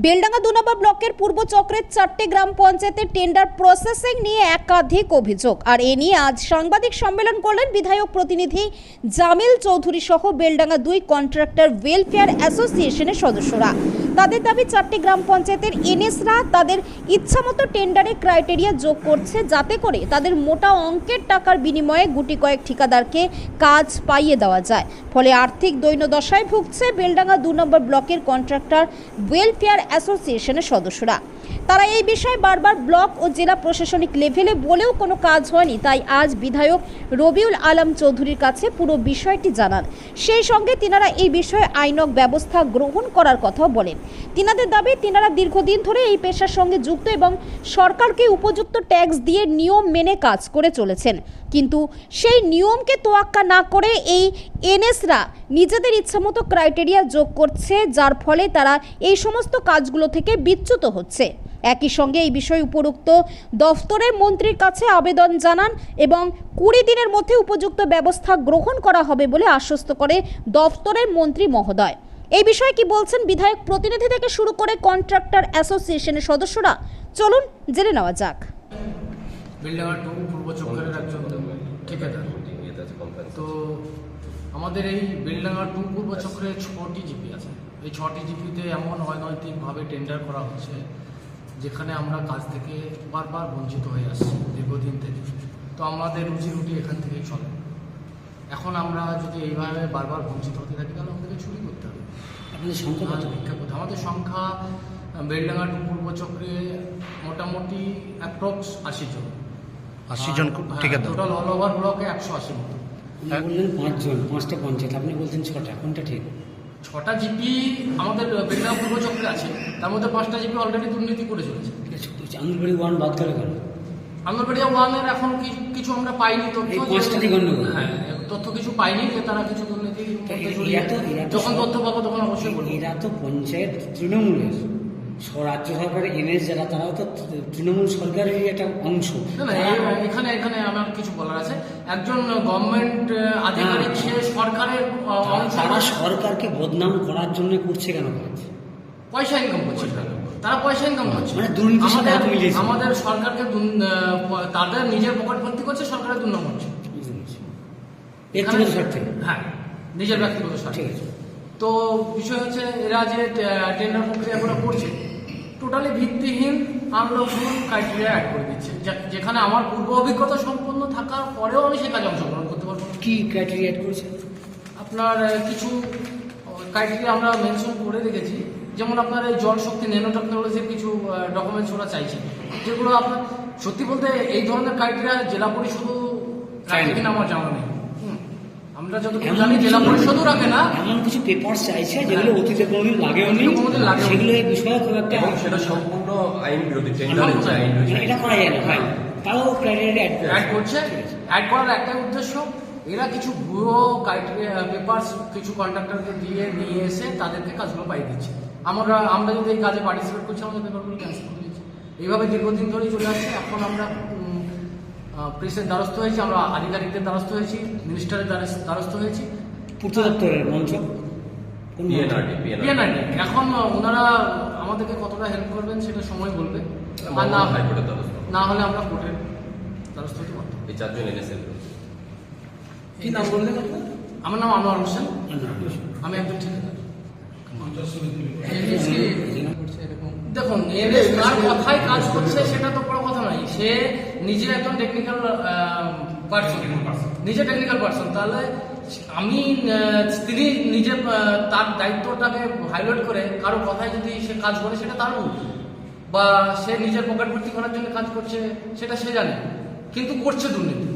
বেলডাঙ্গা দু ব্লকের পূর্ব চক্রের চারটে গ্রাম পঞ্চায়েতের টেন্ডার প্রসেসিং নিয়ে একাধিক অভিযোগ। আর এ নিয়ে আজ সাংবাদিক সম্মেলন করলেন বিধায়ক প্রতিনিধি জামিল চৌধুরী সহ বেলডাঙ্গা দুই কন্ট্রাক্টর ওয়েলফেয়ার অ্যাসোসিয়েশনের সদস্যরা। তাদের দাবি চারটি গ্রাম পঞ্চায়েতের এনএসরা তাদের ইচ্ছামতো টেন্ডারে ক্রাইটেরিয়া যোগ করছে যাতে করে তাদের মোটা অঙ্কের টাকার বিনিময়ে গুটি কয়েক ঠিকাদারকে কাজ পাইয়ে দেওয়া যায়। ফলে আর্থিক দৈন্যদশায় ভুগছে বেলডাঙ্গা দু নম্বর ব্লকের কন্ট্রাক্টর ওয়েলফেয়ার অ্যাসোসিয়েশনের সদস্যরা। তারা এই বিষয়ে বারবার ব্লক ও জেলা প্রশাসনিক লেভেলে বলেও কোনো কাজ হয়নি। তাই আজ বিধায়ক রবিউল আলম চৌধুরীর কাছে পুরো বিষয়টি জানান। সেই সঙ্গে তিনারা এই বিষয়ে আইনক ব্যবস্থা গ্রহণ করার কথাও বলেন। তিনাদের দাবি, তিনারা দীর্ঘদিন ধরে এই পেশার সঙ্গে যুক্ত এবং সরকারকে উপযুক্ত ট্যাক্স দিয়ে নিয়ম মেনে কাজ করে চলেছেন। কিন্তু সেই নিয়মকে তোয়াক্কা না করে এই এনএসরা নিজেদের ইচ্ছামতো ক্রাইটেরিয়া যোগ করছে, যার ফলে তারা এই সমস্ত কাজগুলো থেকে বিচ্যুত হচ্ছে। একই সঙ্গে এই বিষয়ে উপরুক্ত দফতরের মন্ত্রীর কাছে আবেদন জানান এবং কুড়ি দিনের মধ্যে উপযুক্ত ব্যবস্থা গ্রহণ করা হবে বলে আশ্বস্ত করে দফতরের মন্ত্রী মহোদয়। এই বিষয়ে কি বলছেন বিধায়ক প্রতিনিধি থেকে শুরু করে কন্ট্রাক্টর অ্যাসোসিয়েশনের সদস্যরা? চলুন জেনে নেওয়া যাক। বিল্ডাঙ্গা টু পূর্ব চক্রের একজন ঠিকাদার তো আমাদের এই বিল্ডাঙ্গা টু পূর্ব চক্রে ছটি জিপি আছে। এই ছটি জিপিতে এমন অনৈতিকভাবে টেন্ডার করা হচ্ছে যেখানে আমরা কাজ থেকে বারবার বঞ্চিত হয়ে আসছি দীর্ঘদিন থেকে। তো আমাদের রুজি রুটি এখান থেকেই চলে। এখন আমরা যদি এইভাবে বারবার বঞ্চিত হতে থাকি তাহলে আমাদেরকে চুরি করতে হবে। আপনাদের সংখ্যা ভিক্ষা করতে আমাদের সংখ্যা বেলডাঙ্গা টু পূর্ব চক্রে মোটামুটি অ্যাপ্রক্স আশি জন। আশি জন ঠিকাদার। টোটাল অল ওভার ব্লকে একশো আশি মতো। বললেন পাঁচজন পাঁচটা পঞ্চায়েত। আপনি বলছেন ছটা কোনটা ঠিক? ছটা জিপি আমাদের বেলডাঙ্গা পূর্ব চক্রে আছে। তার মধ্যে পাঁচটা জিপি অলরেডি দুর্নীতি করে চলেছে। আঙুলবাড়ি ওয়ান বাদ করে গেল আঙ্গনবাড়িয়া ওয়ানের এখন কি- কিছু আমরা পাইনি তথ্য। হ্যাঁ তথ্য কিছু পাইনি যে তারা কিছু দুর্নীতি যখন তথ্য পাবো তখন অবশ্যই বলব। এরা তো পঞ্চায়েত তৃণমূলের। রাজ্য সরকারের এনএস যারা তারাও তো তৃণমূল সরকারেরই একটা অংশ। এখানে এখানে আমার কিছু বলার আছে। একজন গভর্নমেন্ট আধিকারিক সে সরকারের অংশ তারা সরকারকে বদনাম করার জন্য করছে কেন পয়সা ইনকাম করছে। তারা পয়সা ইনকাম করছে। মানে দুর্নীতির সাথে আমাদের হাত মিলিয়েছে। আমাদের সরকারকে তাদের নিজের পকেট ভর্তি করছে সরকারের দুর্নাম হচ্ছে। ব্যক্তিগত স্বার্থে। হ্যাঁ নিজের ব্যক্তিগত স্বার্থে। ঠিক আছে। তো বিষয় হচ্ছে এরা যে টেন্ডার প্রক্রিয়াগুলো করছে টোটালি ভিত্তিহীন আনলফুল ক্রাইটেরিয়া অ্যাড করে দিচ্ছে যেখানে আমার পূর্ব অভিজ্ঞতা সম্পন্ন থাকার পরেও আমি সে কাজে অংশগ্রহণ করতে পারব। কি ক্রাইটেরিয়া অ্যাড করেছে আপনার কিছু ক্রাইটেরিয়া আমরা মেনশন করে রেখেছি যেমন আপনার এই জল শক্তি ন্যানো টেকনোলজির কিছু ডকুমেন্টস ওরা চাইছে যেগুলো আপনার সত্যি বলতে এই ধরনের ক্রাইটেরিয়া জেলা পরিষদ। কিনা আমার জানা নেই। আমরা যতটুকু এমন জানি জেলা কিছু- পরিষদও রাখে না। এমন কিছু পেপার চাইছে যেগুলো অতীতে কোনোদিন লাগেও নি। কোনোদিন সেগুলো এই বিষয়ে খুব একটা সেটা সম্পূর্ণ আইন বিরোধী আইন এটা করা যায় না হয় তাও ক্রাইটেরিয়া অ্যাড করছে। অ্যাড করার একটাই উদ্দেশ্য এরা কিছু ভুয়ো ক্রাইটেরিয়া পেপার্স কিছু কন্ট্রাক্টরকে দিয়ে নিয়ে এসে তাদেরকে কাজগুলো পাই দিচ্ছে। আমরা আমরা যদি এই কাজে পার্টিসিপেট করছি আমাদের পেপারগুলো ক্যান্সেল করে দিচ্ছি। এইভাবে দীর্ঘদিন ধরেই চলে আসছে। এখন আমরা প্রেসের দ্বারস্থ হয়েছি আমরা আধিকারিকদের দ্বারস্থ হয়েছি মিনিস্টারের দ্বারস্থ- দ্বারস্থ হয়েছি। পূর্ত দপ্তরের মঞ্চ? এখন ওনারা আমাদেরকে কতটা হেল্প করবেন সেটা সময় বলবে। আর না না হলে আমরা কোর্টের দ্বারস্থ হতে পারতাম এই চারজন এনএসএল কি নাম বললেন আমার নাম আনোয়ার হোসেন। আমি একজন ঠিকাদার। এরকম দেখুন কার কথায় কাজ করছে সেটা তো বড় কথা নয়। সে নিজে একজন টেকনিক্যাল পার্সন নিজে টেকনিক্যাল পার্সন তাহলে আমি তিনি নিজে তার দায়িত্বটাকে হাইলাইট করে কারও কথায় যদি সে কাজ করে সেটা তার বা সে নিজের পকেট ভর্তি করার জন্য কাজ করছে সেটা সে জানে। কিন্তু করছে দুর্নীতি।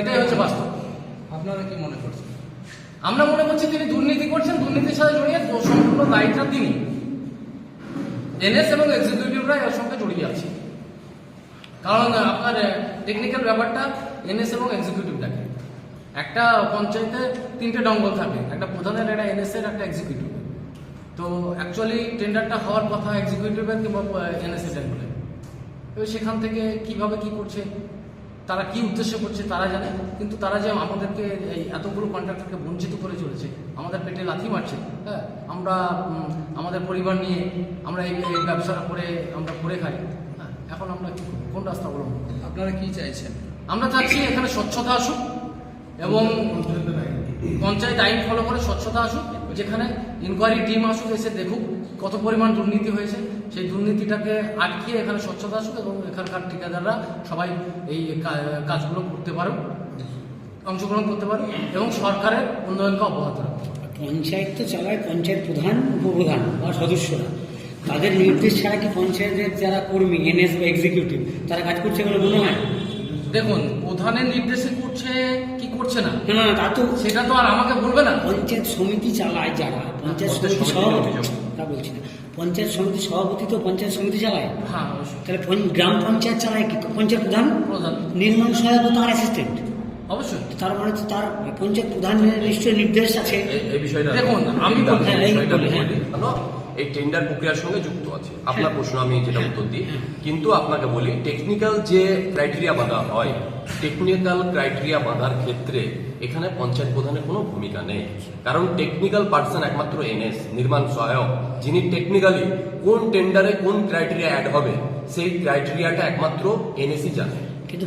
এটাই হচ্ছে বাস্তব। আপনারা কি মনে করছেন? আমরা মনে করছি তিনি দুর্নীতি করছেন দুর্নীতির সাথে জড়িয়ে সম্পূর্ণ দায়িত্ব তিনি। এনএস এবং এক্সিকিউটিভরা এর সঙ্গে জড়িয়ে আছে। কারণ আপনার টেকনিক্যাল ব্যাপারটা এনএস এবং এক্সিকিউটিভ দেখে। একটা পঞ্চায়েতে তিনটে ডঙ্গল থাকে, একটা প্রধানের, একটা এনএস এর, একটা এক্সিকিউটিভ তো অ্যাকচুয়ালি টেন্ডারটা হওয়ার কথা এক্সিকিউটিভের কিংবা এনএস এর বলে এবার সেখান থেকে কীভাবে কি করছে, তারা কি উদ্দেশ্য করছে তারা জানে, কিন্তু তারা যে আমাদেরকে এই এতগুলো কন্ট্রাক্টরকে বঞ্চিত করে চলেছে, আমাদের পেটে লাথি মারছে হ্যাঁ আমরা আমাদের পরিবার নিয়ে আমরা এই ব্যবসাটা করে, আমরা করে খাই। এখন আমরা কি করব? কোন রাস্তা অবলম্বন? আপনারা কি চাইছেন আমরা চাচ্ছি এখানে স্বচ্ছতা আসুক এবং পঞ্চায়েত আইন ফলো করে স্বচ্ছতা আসুক যেখানে ইনকোয়ারি টিম আসুক এসে দেখুক কত পরিমাণ দুর্নীতি হয়েছে সেই দুর্নীতিটাকে আটকিয়ে এখানে স্বচ্ছতা আসুক এবং এখানকার ঠিকাদাররা সবাই এই কাজগুলো করতে পারুক অংশগ্রহণ করতে পারুক এবং সরকারের উন্নয়নকে অব্যাহত রাখতে পঞ্চায়েত তো চালায় পঞ্চায়েত প্রধান উপপ্রধান বা সদস্যরা তাদের নির্দেশ ছাড়া কি পঞ্চায়েতের যারা কর্মী এনএস বা এক্সিকিউটিভ তারা কাজ করছে বলে মনে হয়? দেখুন প্রধানের নির্দেশে করছে কি করছে না? না না তা তো সেটা তো আর আমাকে বলবে না। পঞ্চায়েত সমিতি চালায় যারা পঞ্চায়েত সমিতি সমিতির সভাপতি। তা বলছি না। পঞ্চায়েত সমিতি সভাপতি তো পঞ্চায়েত সমিতি চালায়? হ্যাঁ অবশ্যই। তাহলে গ্রাম পঞ্চায়েত চালায় কি? পঞ্চায়েত প্রধান? প্রধান। নির্মাণ সহায়ক তার অ্যাসিস্ট্যান্ট অবশ্যই। তার মানে তার পঞ্চায়েত প্রধানের নিশ্চয়ই নির্দেশ আছে। এই- বিষয়টা দেখুন, আমি বলি- হ্যাঁ, এই টেন্ডার প্রক্রিয়ার সঙ্গে যুক্ত আছে। আপনার প্রশ্ন আমি যেটা উত্তর দিই। কিন্তু আপনাকে বলি টেকনিক্যাল যে ক্রাইটেরিয়া বাঁধা হয় টেকনিক্যাল ক্রাইটেরিয়া বাঁধার ক্ষেত্রে এখানে পঞ্চায়েত প্রধানের কোনো ভূমিকা নেই। কারণ টেকনিক্যাল পার্সন একমাত্র এনএস নির্মাণ সহায়ক যিনি টেকনিক্যালি কোন টেন্ডারে কোন ক্রাইটেরিয়া অ্যাড হবে সেই ক্রাইটেরিয়াটা একমাত্র এনএসই জানে।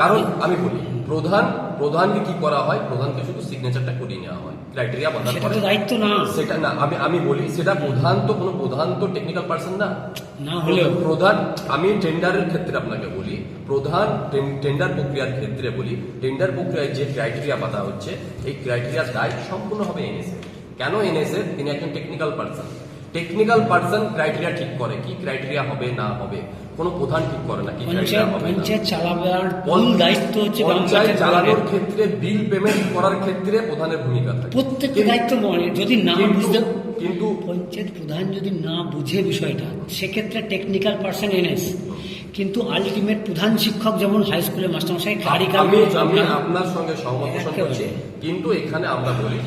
কারণ আমি বলি প্রধান প্রধানকে কি করা হয়? প্রধানকে শুধু সিগনেচারটা করিয়ে নেওয়া হয়। ক্রাইটেরিয়া বাঁধার সেটা তো দায়িত্ব না। সেটা না আমি আমি বলি সেটা প্রধান তো কোনো প্রধান তো টেকনিক্যাল পার্সন না। না হলেও। প্রধান আমি টেন্ডারের ক্ষেত্রে আপনাকে বলি প্রধান টেন্ডার প্রক্রিয়ার ক্ষেত্রে বলি টেন্ডার প্রক্রিয়ায় যে ক্রাইটেরিয়া বাধা হচ্ছে এই ক্রাইটেরিয়ার দায় সম্পূর্ণ হবে এনএসএ কেন এনএসএ তিনি একজন technical person technical person criteria ঠিক করে কি ক্রাইটেরিয়া হবে না হবে কোনো প্রধান ঠিক করে না কি ক্রাইটেরিয়া পঞ্চায়েত হবে পঞ্চায়েত চালাবার মূল দায়িত্ব হচ্ছে পঞ্চায়েত চালানোর ক্ষেত্রে বিল পেমেন্ট করার ক্ষেত্রে প্রধানের ভূমিকা থাকে। প্রত্যেক দায়িত্ব মনে যদি না বুঝতে কিন্তু পঞ্চায়েত প্রধান যদি না বুঝে বিষয়টা সেক্ষেত্রে টেকনিক্যাল পার্সন এনএস কিন্তু আলটিমেট প্রধান শিক্ষক যেমন হাই স্কুলের মাস্টারমশাই আপনার সঙ্গে সহমত করছি কিন্তু এখানে আমরা বলি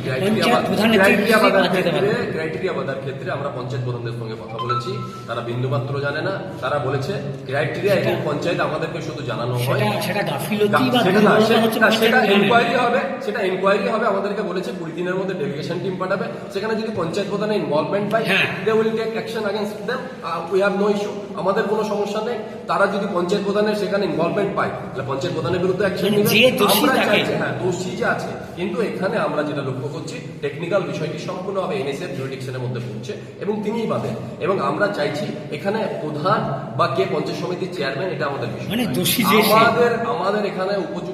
ক্রাইটেরিয়া ক্ষেত্রে আমরা পঞ্চায়েত প্রধানদের সঙ্গে কথা বলেছি। তারা বিন্দুমাত্র জানে না। তারা বলেছে ক্রাইটেরিয়া এবং পঞ্চায়েত আমাদেরকে শুধু জানানো হয়। সেটা গাফিলতি সেটা এনকোয়ারি হবে। সেটা হবে। আমাদেরকে বলেছে কুড়ি দিনের মধ্যে ডেলিগেশন টিম পাঠাবে। সেখানে যদি পঞ্চায়েত প্রধানের involvement they will take action them we have no issue আমাদের কোনো সমস্যা নেই। তারা যদি পঞ্চায়েত প্রধানের সেখানে ইনভলভমেন্ট পায় তাহলে পঞ্চায়েত প্রধানের বিরুদ্ধে অ্যাকশন মানে হ্যাঁ দোষী যে আছে কিন্তু এখানে আমরা যেটা লক্ষ্য করছি টেকনিক্যাল বিষয়টি সম্পূর্ণভাবে এনএসএফ জুরিডিকশনের মধ্যে পড়ছে এবং তিনিই বাদে। এবং আমরা চাইছি এখানে প্রধান বা কে পঞ্চায়েত সমিতির চেয়ারম্যান এটা আমাদের বিষয়। মানে আমাদের আমাদের এখানে উপযুক্ত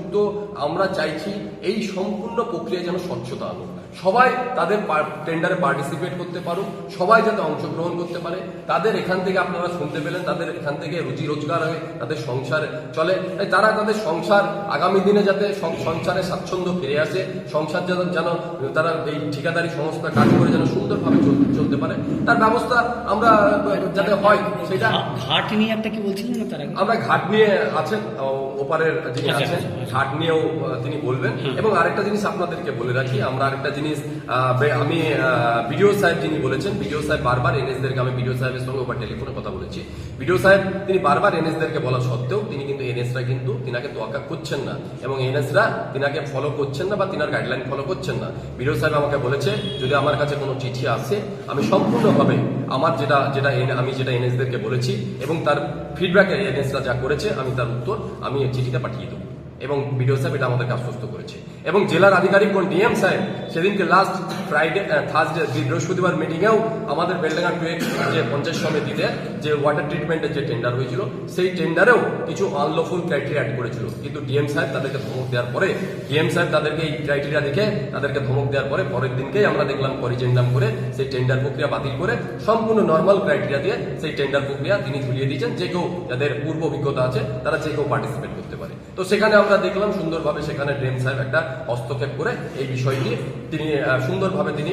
আমরা চাইছি এই সম্পূর্ণ প্রক্রিয়া যেন স্বচ্ছতা আনুক। সবাই তাদের টেন্ডারে পার্টিসিপেট করতে পারুক সবাই যাতে অংশগ্রহণ করতে পারে। তাদের এখান থেকে আপনারা শুনতে পেলেন তাদের এখান থেকে রুজি রোজগার হয়ে তাদের সংসার চলে। তাই তারা তাদের সংসার আগামী দিনে যাতে সংসারে স্বাচ্ছন্দ্য ফিরে আসে সংসার যেন যেন তারা এই ঠিকাদারি সংস্থা কাজ করে যেন সুন্দরভাবে চল- চলতে পারে তার ব্যবস্থা আমরা যাতে হয় সেটা ঘাট নিয়ে একটা কি বলছিলেন তার আমরা ঘাট নিয়ে আছেন ওপারের যিনি আচ্ছা, আছেন আচ্ছা। ঘাট নিয়েও তিনি বলবেন। এবং আরেকটা জিনিস আপনাদেরকে বলে রাখি আমরা আরেকটা জিনিস আমি বিডিও সাহেব যিনি বলেছেন বিডিও সাহেব বারবার এনএসদেরকে আমি বিডিও সাহেবের সঙ্গে ওপর টেলিফোনে কথা বলেছি। বিডিও সাহেব তিনি বারবার এনএসদেরকে বলা সত্ত্বেও তিনি কিন্তু এনএসরা কিন্তু তিনাকে তোয়াক্কা করছেন না। এবং এনএসরা তিনাকে ফলো করছেন না বা তিনার গাইডলাইন ফলো করছেন না। বিডিও সাহেব আমাকে বলেছে যদি আমার কাছে কোনো চিঠি আসে আমি সম্পূর্ণভাবে আমার যেটা যেটা এন- আমি যেটা এনএসদেরকে বলেছি এবং তার ফিডব্যাকে এনএসরা যা করেছে আমি তার উত্তর আমি এই চিঠিটা পাঠিয়ে দেবো। এবং ভিডিও সাহেব এটা আমাদেরকে আশ্বস্ত করেছে। এবং জেলার আধিকারিক কোন ডিএম সাহেব, সেদিনকে লাস্ট ফ্রাইডে থার্সডে বৃহস্পতিবার মিটিংয়েও আমাদের বেলডাঙ্গা টু যে পঞ্চায়েত সমিতিতে যে ওয়াটার ট্রিটমেন্টের যে টেন্ডার হয়েছিল, সেই টেন্ডারেও কিছু আনলফুল ক্রাইটেরিয়া অ্যাড করেছিল। কিন্তু ডিএম সাহেব তাদেরকে ধমক দেওয়ার পরে, ডিএম সাহেব তাদেরকে এই ক্রাইটেরিয়া দেখে তাদেরকে ধমক দেওয়ার পরে পরের দিনকেই আমরা দেখলাম করিজেন্ডাম করে সেই টেন্ডার প্রক্রিয়া বাতিল করে সম্পূর্ণ নর্মাল ক্রাইটেরিয়া দিয়ে সেই টেন্ডার প্রক্রিয়া তিনি ঝুলিয়ে দিয়েছেন। যে কেউ যাদের পূর্ব অভিজ্ঞতা আছে, তারা যে কেউ পার্টিসিপেট করতে পারে। তো সেখানে আমরা দেখলাম সুন্দরভাবে সেখানে ড্রেন সাহেব একটা হস্তক্ষেপ করে এই বিষয়টি তিনি সুন্দরভাবে তিনি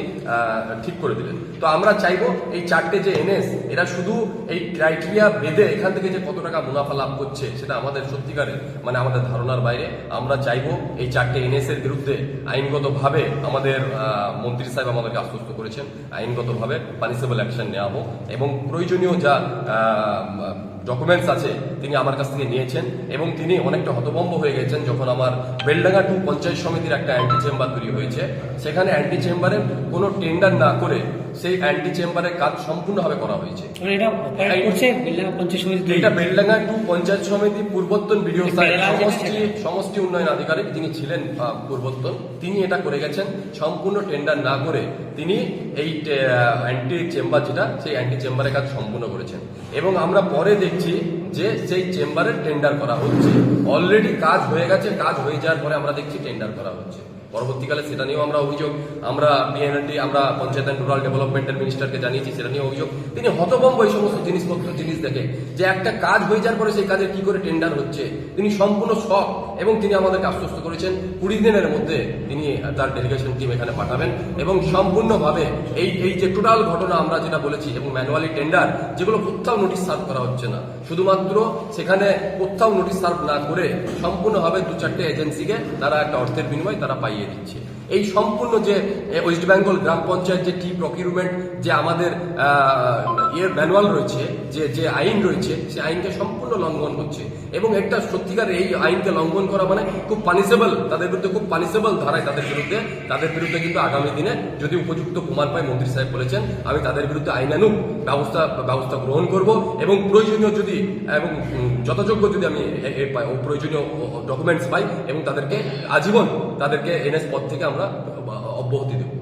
ঠিক করে দিলেন। তো আমরা চাইব এই চারটে যে এনএস, এরা শুধু এই ক্রাইটেরিয়া বেঁধে এখান থেকে যে কত টাকা মুনাফা লাভ করছে সেটা আমাদের সত্যিকারের মানে আমাদের ধারণার বাইরে। আমরা চাইব এই চারটে এনএস এর বিরুদ্ধে আইনগতভাবে আমাদের মন্ত্রী সাহেব আমাদেরকে আশ্বস্ত করেছেন। আইনগতভাবে পানিসেবল অ্যাকশন নেওয়া হোক এবং প্রয়োজনীয় যা ডকুমেন্টস আছে, তিনি আমার কাছ থেকে নিয়েছেন এবং তিনি অনেকটা হতভম্ব হয়ে গেছেন যখন আমার বেলডাঙ্গা টু পঞ্চায়েত সমিতির একটা অ্যান্টি চেম্বার তৈরি হয়েছে। সেখানে অ্যান্টি চেম্বারের কোনো টেন্ডার না করে সেই অ্যান্টি চেম্বারের কাজ সম্পূর্ণভাবে করা হয়েছে। মানে এটা বেলডাঙ্গা টু পঞ্চায়েত সমিতি পূর্বতন বিডিও সমষ্টি সমষ্টি উন্নয়ন আধিকারিক যিনি ছিলেন আহ, পূর্বতন তিনি এটা করে গেছেন। সম্পূর্ণ টেন্ডার না করে তিনি এই অ্যান্টি চেম্বার যেটা সেই অ্যান্টি চেম্বারের কাজ সম্পূর্ণ করেছেন। এবং আমরা পরে দেখছি যে সেই চেম্বারের টেন্ডার করা হচ্ছে। অলরেডি কাজ হয়ে গেছে কাজ হয়ে যাওয়ার পরে আমরা দেখছি টেন্ডার করা হচ্ছে। পরবর্তীকালে সেটা নিয়েও আমরা অভিযোগ, আমরা বিএনএলটি আমরা পঞ্চায়েত অ্যান্ড রুরাল ডেভেলপমেন্টের মিনিস্টারকে জানিয়েছি, সেটা নিয়ে অভিযোগ। তিনি হতভম্ব এই সমস্ত জিনিসপত্র, জিনিস দেখে যে একটা কাজ হয়ে যাওয়ার পরে সেই কাজের কি করে টেন্ডার হচ্ছে। তিনি সম্পূর্ণ শখ এবং তিনি আমাদেরকে আশ্বস্ত করেছেন, কুড়ি দিনের মধ্যে তিনি তার ডেলিগেশন টিম এখানে পাঠাবেন এবং সম্পূর্ণভাবে এই এই যে টোটাল ঘটনা আমরা যেটা বলেছি এবং ম্যানুয়ালি টেন্ডার যেগুলো কোথাও নোটিশ সার্ভ করা হচ্ছে না। শুধুমাত্র সেখানে কোথাও নোটিশ সার্ভ না করে সম্পূর্ণভাবে দু চারটে এজেন্সিকে তারা একটা অর্থের বিনিময়ে তারা পাইয়ে দিচ্ছে। এই সম্পূর্ণ যে ওয়েস্ট বেঙ্গল গ্রাম পঞ্চায়েত যে টি প্রকিউরমেন্ট যে আমাদের ইয়ের ম্যানুয়াল রয়েছে, যে যে আইন রয়েছে, সেই আইনকে সম্পূর্ণ লঙ্ঘন হচ্ছে। এবং একটা সত্যিকার এই আইনকে লঙ্ঘন করা মানে খুব পানিশেবল তাদের বিরুদ্ধে খুব পানিশেবল ধারায় তাদের বিরুদ্ধে তাদের বিরুদ্ধে কিন্তু আগামী দিনে যদি উপযুক্ত প্রমাণ পায় মন্ত্রী সাহেব বলেছেন, আমি তাদের বিরুদ্ধে আইনানুক ব্যবস্থা ব্যবস্থা গ্রহণ করব এবং প্রয়োজনীয় যদি, এবং যথাযোগ্য যদি আমি প্রয়োজনীয় ডকুমেন্টস পাই এবং তাদেরকে আজীবন তাদেরকে এনএস পদ থেকে আমরা অব্যাহতি দেব।